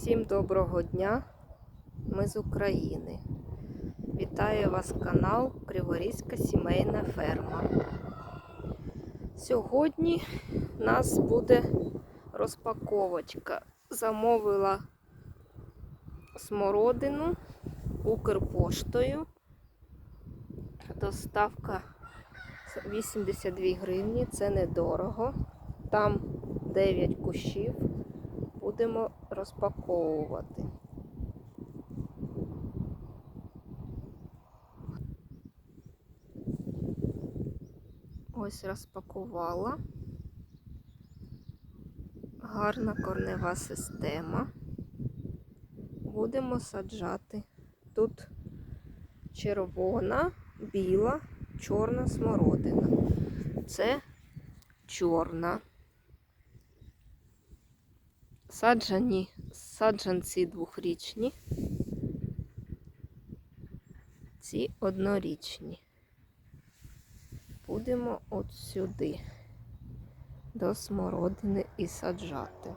Всім доброго дня! Ми з України. Вітаю вас канал Криворізька сімейна ферма. Сьогодні у нас буде розпаковочка. Замовила смородину Укрпоштою. Доставка 82 гривні, це недорого. Там 9 кущів будемо розпаковувати. Ось розпакувала. Гарна корнева система. Будемо саджати. Тут червона, біла, чорна смородина. Це чорна. Саджані, саджанці двохрічні, ці однорічні. Будемо от сюди до смородини і саджати.